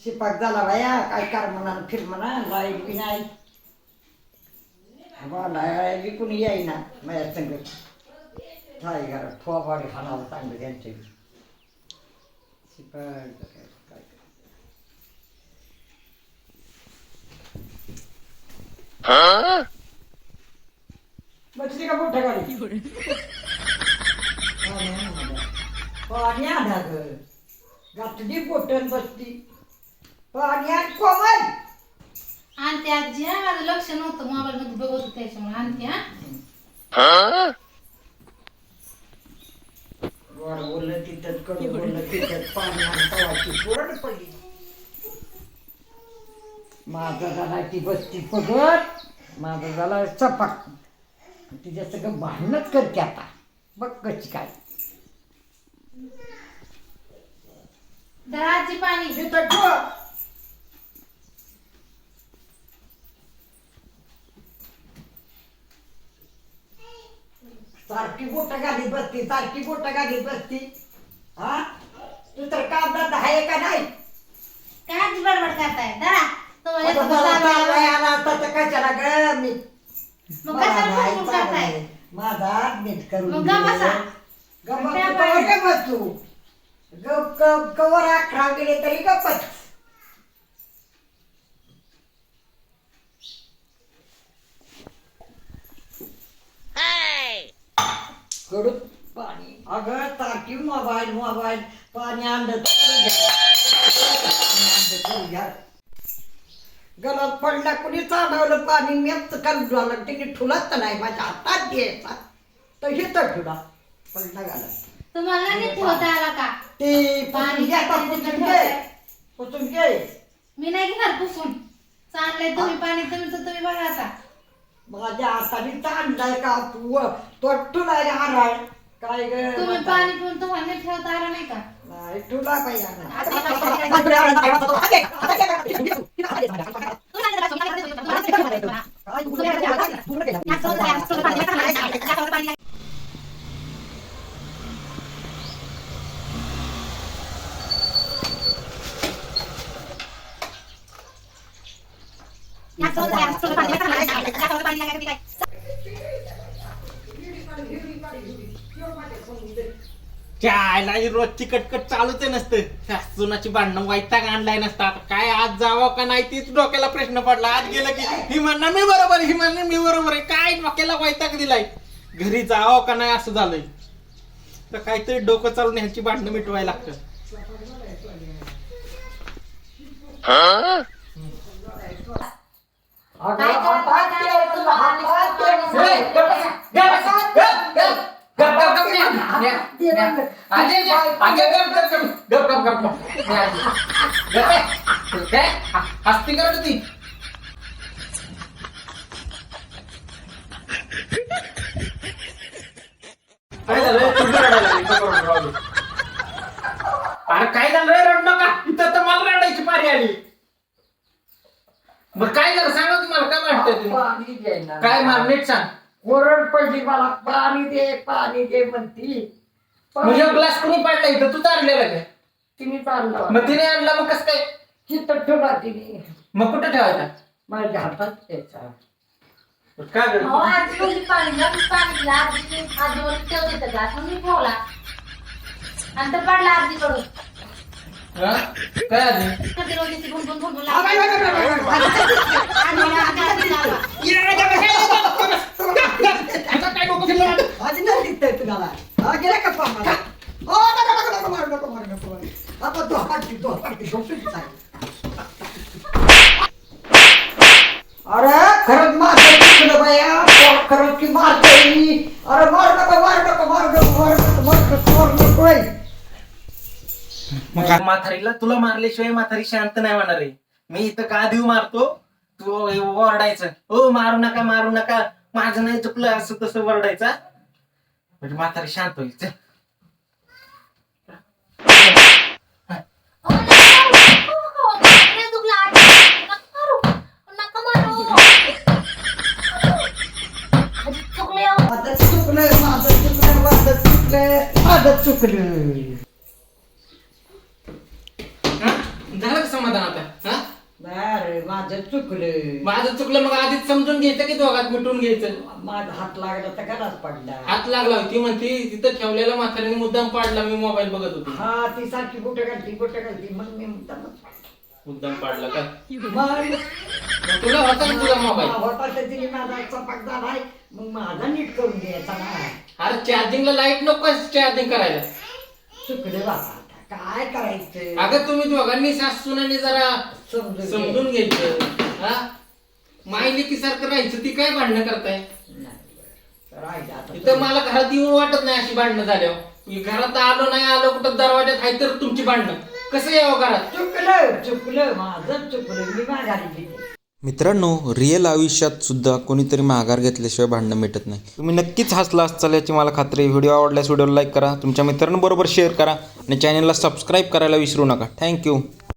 शिपाक झाला बाया काय कर म्हणा फिर म्हणा लाइट बी नाही. लाइट कुणी येईना माझ्या संग. काय घरात थोबाडी हाणावं चांगलं त्यांचे शिपाक काय बसली का मोठ्या गाडी पाणी आला ग घातली बोटन बसली. पाणी आण कोमल. आणि ते आजी हा माझं लक्ष नव्हतं मोबाईल मध्ये बघत होते त्याच्यामुळे. आणते हा. वर बोललं तिथं कडू बोललं तिथं पाणी आण तवाची पडली. माझा झाला ती बसती पगत माझा झाला चपाक. तिच्या सगळं भांडणच करते आता. बघ कशी काय. आजी पाणी. तिथं ठेव. सारखी बोट घालीत बसती सारखी बोट घालीत बसती हा तू तर कामदार आहे का नाही काय बडबड करताय जरा तुम्हाला आता मला आला तर कशाला ग मी मग करताय. माझा नीट करून मग गप बसा. दे. गप बस त्या तू, बाई- गप बस तू गप गप कवर अकरा गेले तरी गपच कडून पाणी. अगं ताकी मोबाईल मोबाईल. पाणी आणलं. गलात पडला कुणी चालवलं पाणी मेच करून झालं तिने ठुलाच नाही माझ्या हातात द्यायचा तर हे तर ठुला पडला घालत तुम्हाला नीट ठेवता आला का? ते पाणी घ्या आता पुसून? घे. पुसून घे. मी नाही घेणार पुसून. चाललंय तुम्ही पाणी तुमचं तुम्ही बघा आता. माझ्या हाताने चांगलाय का तू तो ठुलाय हाराय काय ग तुम्ही पाणी पिऊन तुम्हाला नीट ठेवता आला नाही का नाही ठुला पाहिजे चायला रोजची कटकट चालूच नसतं. सुनाची भांडणं वैताग आणलाय नसता. आता काय आज जावं का नाही तीच डोक्याला प्रश्न पडला. आज गेलं की ही म्हणणं मी बरोबर ही म्हणणं मी बरोबर आहे. काय डोक्याला वैताग दिलाय? घरी जावं का नाही असं झालंय. तर काहीतरी डोकं चालून ह्याची भांडणं मिटवायला लागतं. हस्ती करत होती. काय झालं. अरे काय झालं? रे रड नका. इथं तर मला रडायची पारी आली. मग काय झालं? सांगा तुम्हाला काय वाटतं पाणी दे ना. काय मार नीट सांग. कोरड पडली मला. पाणी दे पाणी दे म्हणती. म्हणजे ग्लास कुणी पाडला इथं तू चाललेला काय तिने चाललं मग तिने आणला मग कसं काय चित्त ठेवला तिने मग कुठं ठेवायचा माझ्या हातात द्यायचा काय अहो, झालं आजी म्हणजे पाणी घ्या, मी पाणी दिलं. आजी आजीवर ठेवते तर ग्लास म्हणून मी ठेवला आणि तर पडला आजीकडून हा? काय आधी कधी रोज ती. आधी नाही दिसतंय तुम्हाला हा, गेला का अरे खरंच मारतोय बाया. खरंच की मारतोय अरे मार नको मार नको मार नको मार नको मार नको मार नको म्हातारीला तुला मारल्याशिवाय म्हातारी शांत नाही होणार आहे. मी इथं का देऊ मारतो? तू ओरडायचं. हो मारू नका मारू नका. माझं नाही चुकलं असं तसं ओरडायचं म्हणजे म्हातारी शांत होईल चल. अहो, नको, नको, नको. लय दुखलं आजी. नका मारू. नका मारू. आजी चुकले हो. माझं चुकलं माझं चुकलं माझं चुकलं माझं चुकलं. हा? झालं का समाधान आता? हा? अरे माझं चुकलं. माझं चुकलं मग आधीच समजून घ्यायचं की दोघात मिटून घ्यायचं? माझा हात लागला तर घरात पडला. हात लागला होती म्हणती तिथं ठेवलेला म्हातारीने मुद्दाम पाडला मी मोबाईल बघत होती. हा ती सारखी बोट घालती बोट घालती मग मी मुद्दामच मुद्दाम पाडला का? मग तुला होता ना तुझा मोबाईल होता तर तिने माझा चपाक झालाय मग माझा नीट करून द्यायचा ना. अरे चार्जिंगला लाइट नको चार्जिंग करायला. चुकलं बाबा आता काय करायचं? अगं तुम्ही दोघांनी सासूनाने जरा समजून घे. समजून घ्यायचं हा? मायली की सारखं राहायचं ती काय भांडणं करताय? नाही बरं. राहिलं आता. इथं मला घरात येऊन वाटत नाही अशी भांडणं झाल्यावर. मी घरात आलो नाही आलो कुठं दरवाज्यात आहे तर तुमची भांडणं. कसं यावं घरात? चुकलं चुकलं माझं चुकलं. मी माघारी गेली. मित्रांनो रिअल आयुष्यात सुद्धा कोणीतरी माघार घेतल्याशिवाय भांडणं मिटत नाही. तुम्ही नक्कीच हसला असाल याची मला खात्री व्हिडिओ आवडल्यास व्हिडिओला लाईक करा. तुमच्या मित्रांबरोबर शेअर करा. आणि चॅनलला सबस्क्राईब करायला विसरू नका. थँक्यू